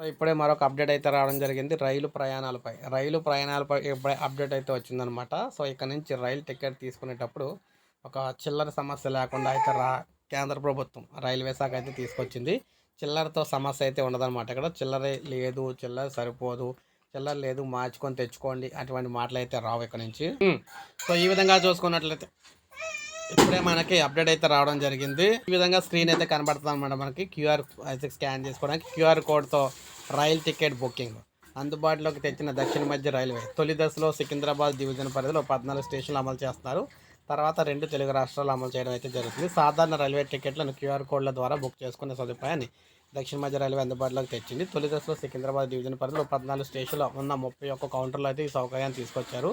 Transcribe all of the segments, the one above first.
So ఇప్పుడే మరొక update అయితే రావడం జరిగింది. రైలు ప్రయాణాలపై రైలు ప్రయాణాలపై ఇప్పుడే అప్డేట్ అయితే వచ్చిందనమాట సో ఇక్కడ నుంచి రైలు టికెట్ తీసుకునేటప్పుడు ఒక చిల్లర సమస్య లేకుండా అయితే రా కేంద్ర ప్రభుత్వం రైల్వే శాఖ అయితే తీసుకొచ్చింది. చిల్లరతో సమస్య అయితే ఉండదన్నమాట ఇక్కడ. చిల్లర లేదు చిల్లర సరిపోదు చిల్లర లేదు మార్చుకొని తెచ్చుకోండి అటువంటి మాటలు అయితే రావు ఇక్కడ నుంచి. సో ఈ విధంగా చూసుకున్నట్లయితే ఇప్పుడే మనకి అప్డేట్ అయితే రావడం జరిగింది. ఈ విధంగా స్క్రీన్ అయితే కనబడుతుంది అనమాట మనకి. క్యూఆర్ అయితే స్కాన్ చేసుకోవడానికి క్యూఆర్ కోడ్తో రైల్ టికెట్ బుకింగ్ అందుబాటులోకి తెచ్చిన దక్షిణ మధ్య రైల్వే. తొలి దశలో సికింద్రాబాద్ డివిజన్ పరిధిలో పద్నాలుగు స్టేషన్లు అమలు చేస్తున్నారు తర్వాత రెండు తెలుగు రాష్ట్రాలు అమలు చేయడం అయితే జరుగుతుంది. సాధారణ రైల్వే టికెట్లను క్యూఆర్ కోడ్ల ద్వారా బుక్ చేసుకునే సదుపాయాన్ని దక్షిణ మధ్య రైల్వే అందుబాటులోకి తెచ్చింది. తొలి దశలో సికింద్రాబాద్ డివిజన్ పరిధిలో పద్నాలుగు స్టేషన్లో ఉన్న ముప్పై ఒక్క కౌంటర్లో అయితే ఈ సౌకర్యాన్ని తీసుకొచ్చారు.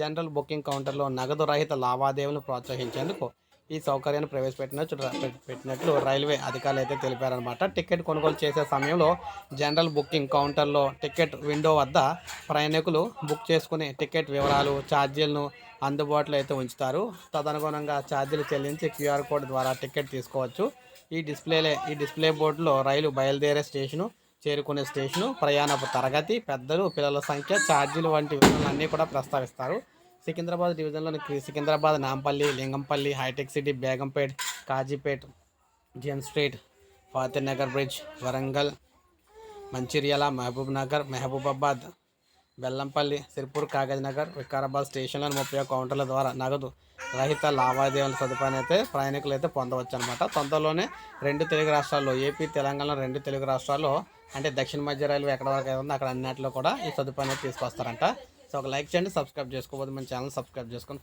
జనరల్ బుకింగ్ కౌంటర్లో నగదు రహిత లావాదేవీలను ప్రోత్సహించేందుకు ఈ సౌకర్యాన్ని ప్రవేశపెట్టినట్టు పెట్టినట్లు రైల్వే అధికారులు అయితే తెలిపారనమాట టికెట్ కొనుగోలు చేసే సమయంలో జనరల్ బుకింగ్ కౌంటర్లో టికెట్ విండో వద్ద ప్రయాణికులు బుక్ చేసుకునే టికెట్ వివరాలు ఛార్జీలను అందుబాటులో అయితే ఉంచుతారు. తదనుగుణంగా ఛార్జీలు చెల్లించి క్యూఆర్ కోడ్ ద్వారా టికెట్ తీసుకోవచ్చు. ఈ డిస్ప్లేలే ఈ డిస్ప్లే బోర్డులో రైలు బయలుదేరే స్టేషను చేరుకునే స్టేషను ప్రయాణపు తరగతి పెద్దలు పిల్లల సంఖ్య ఛార్జీలు వంటి వివరాలన్నీ కూడా ప్రస్తావిస్తారు. సికింద్రాబాద్ డివిజన్లోని Secunderabad Nampally Lingampally hitech City Begumpet Kazipet gem street ఫాతినగర్ bridge Warangal Mancherial Mahabub Nagar Mahabubabad Bellampalli Sirpur Kagaznagar Vikarabad స్టేషన్లోని ముప్పై ఒక్క కౌంటర్ల ద్వారా నగదు రహిత లావాదేవీల సదుపాయం అయితే ప్రయాణికులు అయితే పొందవచ్చు అనమాట తొందరలోనే రెండు తెలుగు రాష్ట్రాల్లో ఏపీ తెలంగాణ రెండు తెలుగు రాష్ట్రాల్లో అంటే దక్షిణ మధ్య రైల్వే ఎక్కడ వరకు ఉందో అక్కడ అన్నింటిలో కూడా ఈ సదుపాయం తీసుకొస్తారంట. సో ఒక లైక్ చేయండి సబ్స్క్రైబ్ చేసుకోబోదు. మన ఛానల్ సబ్స్క్రైబ్ చేసుకొని